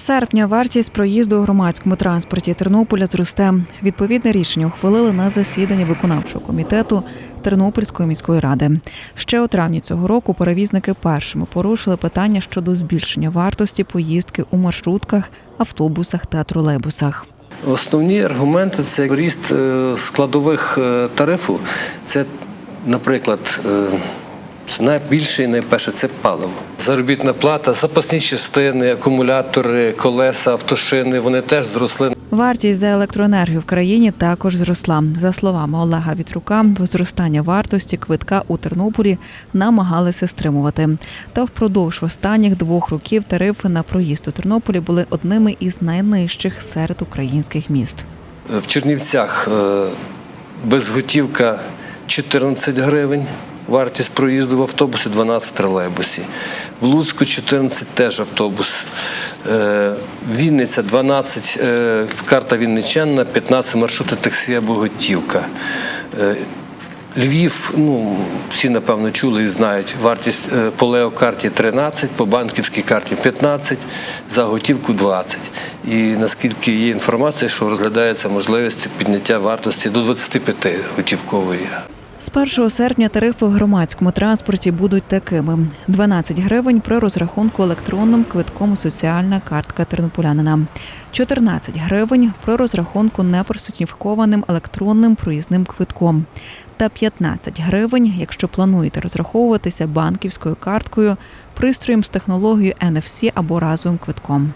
серпня вартість проїзду у громадському транспорті Тернополя зросте. Відповідне рішення ухвалили на засіданні виконавчого комітету Тернопільської міської ради. Ще у травні цього року перевізники першими порушили питання щодо збільшення вартості поїздки у маршрутках, автобусах та тролейбусах. Основні аргументи це ріст е, складових е, тарифу. Це, наприклад, е, найбільше і найперше це паливо. Заробітна плата, запасні частини, акумулятори, колеса, автошини вони теж зросли. Вартість за електроенергію в країні також зросла. За словами Олега Вітрука, зростання вартості квитка у Тернополі намагалися стримувати. Та впродовж останніх двох років тарифи на проїзд у Тернополі були одними із найнижчих серед українських міст. В Чернівцях е, безготівка 14 гривень. Вартість проїзду в автобусі 12 в тролейбусі. В Луцьку 14 теж автобус. Е, Вінниця 12, е, карта Вінничанна, 15 маршрути таксі або готівка. Е, Львів, ну всі напевно чули і знають. Вартість по леокарті 13, по банківській карті 15, за готівку 20. І наскільки є інформація, що розглядається можливість підняття вартості до 25 готівкової. З 1 серпня тарифи в громадському транспорті будуть такими: 12 гривень при розрахунку електронним квитком соціальна картка тернополянина, 14 гривень при розрахунку неперсоніфікованим електронним проїзним квитком, та 15 гривень, якщо плануєте розраховуватися банківською карткою, пристроєм з технологією NFC або разовим квитком.